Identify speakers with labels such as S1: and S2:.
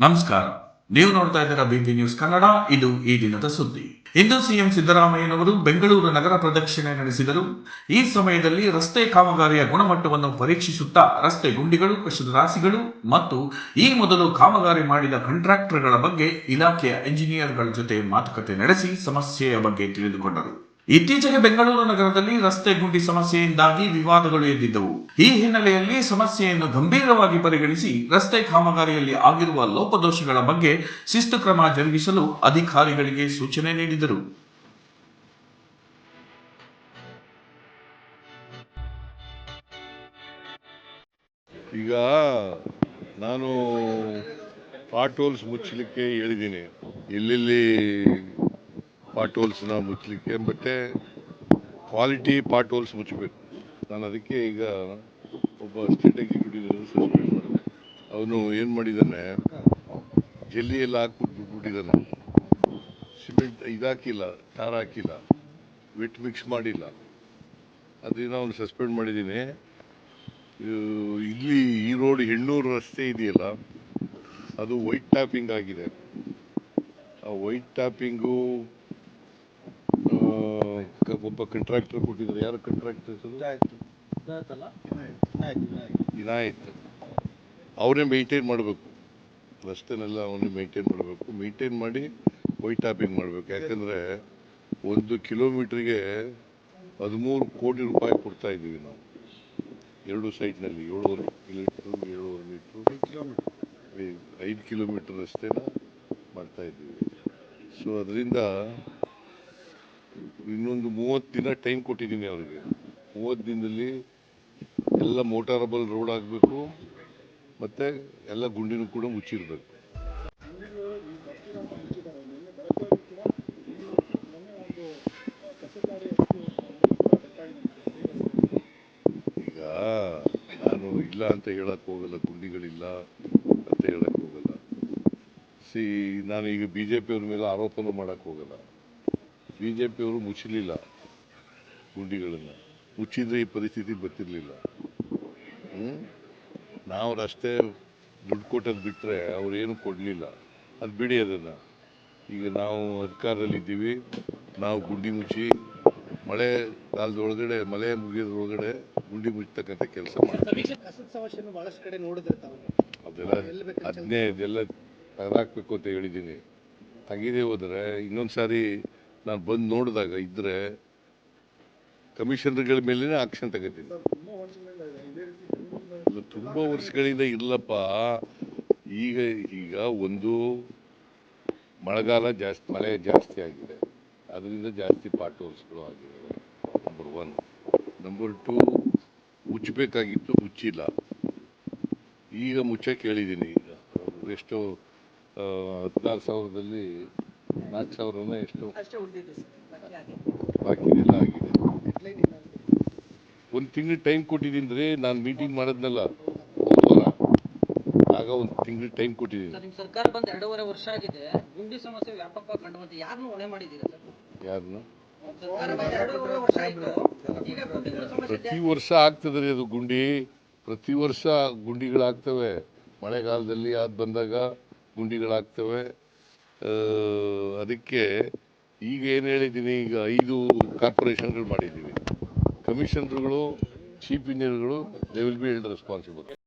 S1: ನಮಸ್ಕಾರ. ನೀವು ನೋಡ್ತಾ ಇದ್ದೀರಾ ಬಿಬಿ ನ್ಯೂಸ್ ಕನ್ನಡ. ಇದು ಈ ದಿನದ ಸುದ್ದಿ. ಇಂದು ಸಿಎಂ ಸಿದ್ದರಾಮಯ್ಯನವರು ಬೆಂಗಳೂರು ನಗರ ಪ್ರದಕ್ಷಿಣೆ ನಡೆಸಿದರು. ಈ ಸಮಯದಲ್ಲಿ ರಸ್ತೆ ಕಾಮಗಾರಿಯ ಗುಣಮಟ್ಟವನ್ನು ಪರೀಕ್ಷಿಸುತ್ತಾ ರಸ್ತೆ ಗುಂಡಿಗಳು ಕಸದ ರಾಶಿಗಳು ಮತ್ತು ಈ ಮೊದಲು ಕಾಮಗಾರಿ ಮಾಡಿದ ಕಾಂಟ್ರಾಕ್ಟರ್ಗಳ ಬಗ್ಗೆ ಇಲಾಖೆಯ ಎಂಜಿನಿಯರ್ಗಳ ಜೊತೆ ಮಾತುಕತೆ ನಡೆಸಿ ಸಮಸ್ಯೆಯ ಬಗ್ಗೆ ತಿಳಿದುಕೊಂಡರು. ಇತ್ತೀಚೆಗೆ ಬೆಂಗಳೂರು ನಗರದಲ್ಲಿ ರಸ್ತೆ ಗುಂಡಿ ಸಮಸ್ಯೆಯಿಂದಾಗಿ ವಿವಾದಗಳು ಎದ್ದಿದ್ದವು. ಈ ಹಿನ್ನೆಲೆಯಲ್ಲಿ ಸಮಸ್ಯೆಯನ್ನು ಗಂಭೀರವಾಗಿ ಪರಿಗಣಿಸಿ ರಸ್ತೆ ಕಾಮಗಾರಿಯಲ್ಲಿ ಆಗಿರುವ ಲೋಪದೋಷಗಳ ಬಗ್ಗೆ ಶಿಸ್ತು ಕ್ರಮ ಜರುಗಿಸಲು ಅಧಿಕಾರಿಗಳಿಗೆ ಸೂಚನೆ ನೀಡಿದರು.
S2: ಈಗ ನಾನು ಪಾಟೋಲ್ಸ್ ಮುಚ್ಚಲಿಕ್ಕೆ ಹೇಳಿದ್ದೀನಿ. ಎಲ್ಲೆಲ್ಲಿ ಪಾಟ್ ಹೋಲ್ಸ್ನ ಮುಚ್ಚಲಿಕ್ಕೆ ಮತ್ತು ಕ್ವಾಲಿಟಿ ಪಾಟ್ ಹೋಲ್ಸ್ ಮುಚ್ಚಬೇಕು. ನಾನು ಅದಕ್ಕೆ ಈಗ ಒಬ್ಬ ಸ್ಟೇಟ್ ಎಕ್ಸಿಕ್ಯೂಟಿವ್ ಸಸ್ಪೆಂಡ್ ಮಾಡಿದೆ. ಅವನು ಏನು ಮಾಡಿದ್ದಾನೆ, ಜಲ್ಲಿಯೆಲ್ಲ ಹಾಕ್ಬಿಟ್ಟು ಬಿಟ್ಬಿಟ್ಟಿದ್ದಾನೆ. ಸಿಮೆಂಟ್ ಇದಾಕಿಲ್ಲ ಟಾರ್ ಹಾಕಿಲ್ಲ ವಿಟ್ ಮಿಕ್ಸ್ ಮಾಡಿಲ್ಲ. ಅದರಿಂದ ಅವನು ಸಸ್ಪೆಂಡ್ ಮಾಡಿದ್ದೀನಿ. ಇಲ್ಲಿ ಈ ರೋಡ್ ಹೆಣ್ಣೂರು ರಸ್ತೆ ಇದೆಯಲ್ಲ, ಅದು ವೈಟ್ ಟ್ಯಾಪಿಂಗ್ ಆಗಿದೆ. ಆ ವೈಟ್ ಟ್ಯಾಪಿಂಗು ಒಬ್ಬ ಕಂಟ್ರಾಕ್ಟರ್ ಕೊಟ್ಟಿದ್ದಾರೆ. ಯಾರು ಕಂಟ್ರಾಕ್ಟರ್ ಇನಾಯತ್ ಅವನೇ ಮೇಂಟೈನ್ ಮಾಡಬೇಕು. ರಸ್ತೆನೆಲ್ಲ ಅವನೇ ಮೇಂಟೈನ್ ಮಾಡಬೇಕು. ಮೇಂಟೈನ್ ಮಾಡಿ ವೈಟ್ ಟಾಪಿಂಗ್ ಮಾಡಬೇಕು. ಯಾಕಂದರೆ ಒಂದು ಕಿಲೋಮೀಟ್ರಿಗೆ ಹದಿಮೂರು ಕೋಟಿ ರೂಪಾಯಿ ಕೊಡ್ತಾ ಇದ್ದೀವಿ ನಾವು. ಎರಡು ಸೈಡ್ನಲ್ಲಿ ಏಳುವರೆ ಕಿಲೋಮೀಟ್ರ್ ಏಳುವರೆ ಮೀಟ್ರು. ಐದು ಕಿಲೋಮೀಟ್ರ್. ರಸ್ತೆನ ಮಾಡ್ತಾ ಇದ್ದೀವಿ. ಸೊ ಅದರಿಂದ ಇನ್ನೊಂದು ಮೂವತ್ತು ದಿನ ಟೈಮ್ ಕೊಟ್ಟಿದ್ದೀನಿ ಅವರಿಗೆ. ಮೂವತ್ತು ದಿನದಲ್ಲಿ ಎಲ್ಲ ಮೋಟಾರಬಲ್ ರೋಡ್ ಆಗಬೇಕು, ಮತ್ತು ಎಲ್ಲ ಗುಂಡಿನೂ ಕೂಡ ಮುಚ್ಚಿರಬೇಕು. ಈಗ ನಾನು ಇಲ್ಲ ಅಂತ ಹೇಳಕ್ ಹೋಗಲ್ಲ, ಗುಂಡಿಗಳಿಲ್ಲ ಅಂತ ಹೇಳಕ್ ಹೋಗಲ್ಲ. ಸಿ ನಾನು ಈಗ ಬಿ ಜೆ ಪಿಯವ್ರ ಮೇಲೆ ಆರೋಪನೂ ಮಾಡಕ್ಕೆ ಹೋಗಲ್ಲ. ಬಿ ಜೆ ಪಿಯವರು ಮುಚ್ಚಲಿಲ್ಲ ಗುಂಡಿಗಳನ್ನು. ಮುಚ್ಚಿದ್ರೆ ಈ ಪರಿಸ್ಥಿತಿ ಬರ್ತಿರ್ಲಿಲ್ಲ. ಹ್ಮ್? ನಾವು ರಸ್ತೆ ದುಡ್ಡು ಕೊಟ್ಟದ್ದು ಬಿಟ್ಟರೆ ಏನು ಕೊಡಲಿಲ್ಲ. ಅದು ಬಿಡಿ ಅದನ್ನು. ಈಗ ನಾವು ಅಧಿಕಾರದಲ್ಲಿದ್ದೀವಿ. ನಾವು ಗುಂಡಿ ಮುಚ್ಚಿ ಮಳೆ ಕಾಲದೊಳಗಡೆ ಮಳೆ ಮುಗಿಯೋದ್ರೊಳಗಡೆ ಗುಂಡಿ ಮುಚ್ಚತಕ್ಕಂಥ ಕೆಲಸ ಮಾಡ್ತೀವಿ. ಅದೆಲ್ಲ ಅದನ್ನೇ ಇದೆಲ್ಲ ತೆಗೆದಾಕ್ಬೇಕು ಅಂತ ಹೇಳಿದ್ದೀನಿ. ತೆಗೆದೇ ಹೋದರೆ ಇನ್ನೊಂದು ಸಾರಿ ನಾನು ಬಂದು ನೋಡಿದಾಗ ಇದ್ದರೆ ಕಮಿಷನರ್ಗಳ ಮೇಲೇ ಆಕ್ಷನ್ ತಗೋತೀನಿ ತುಂಬ ವರ್ಷಗಳಿಂದ ಇಲ್ಲಪ್ಪ. ಈಗ ಈಗ ಒಂದು ಮಳೆಗಾಲ ಜಾಸ್ತಿ ಮಳೆ ಜಾಸ್ತಿ ಆಗಿದೆ. ಅದರಿಂದ ಜಾಸ್ತಿ ಪಾಟ್ ಹೋಲ್ಸ್ಗಳು ಆಗಿದೆ ನಂಬರ್ ಒನ್ ನಂಬರ್ ಟು ಮುಚ್ಚಬೇಕಾಗಿತ್ತು ಮುಚ್ಚಿಲ್ಲ. ಈಗ ಮುಚ್ಚಕ್ಕೆ ಹೇಳಿದ್ದೀನಿ. ಈಗ ಎಷ್ಟೋ ಹದಿನಾರು ಸಾವಿರದಲ್ಲಿ ನಾಲ್ಕು ಸಾವಿರನ ಎಷ್ಟು?
S3: ಅಷ್ಟೇ ಉಳಿದಿದೆ ಸರ್ ಬಾಕಿ
S2: ಬಾಕಿ ಆಗಿದೆ. ಒಂದು ತಿಂಗಳು ಟೈಮ್ ಕೊಟ್ಟಿದ್ದೀನಿ ರೀ ನಾನು ಮೀಟಿಂಗ್ ಮಾಡಿದ್ನಲ್ಲ ಆಗ ಒಂದು ತಿಂಗಳು ಟೈಮ್ ಕೊಟ್ಟಿದ್ದೀನಿ.
S4: ಸರ್ಕಾರ ಬಂದು ಎರಡೂವರೆ ವರ್ಷ ಆಗಿದೆ ಗುಂಡಿ ಸಮಸ್ಯೆ ವ್ಯಾಪಕವಾಗಿ ಕಂಡು ಬಂತು ಯಾರನ್ನು ಹೊಣೆ ಮಾಡಿದ್ದೀರಾ ಸರ್?
S2: ಯಾರನ್ನ ಪ್ರತಿ ವರ್ಷ ಆಗ್ತದೆ ರೀ ಅದು ಗುಂಡಿ. ಪ್ರತಿ ವರ್ಷ ಗುಂಡಿಗಳಾಗ್ತವೆ. ಮಳೆಗಾಲದಲ್ಲಿ ಅದು ಬಂದಾಗ ಗುಂಡಿಗಳಾಗ್ತವೆ. ಅದಕ್ಕೆ ಈಗ ಏನು ಹೇಳಿದ್ದೀನಿ, ಈಗ ಐದು ಕಾರ್ಪೊರೇಷನ್ಗಳು ಮಾಡಿದ್ದೀವಿ. ಕಮಿಷನರ್ಗಳು, ಚೀಫ್ ಇಂಜಿನಿಯರ್ಗಳು they will be held responsible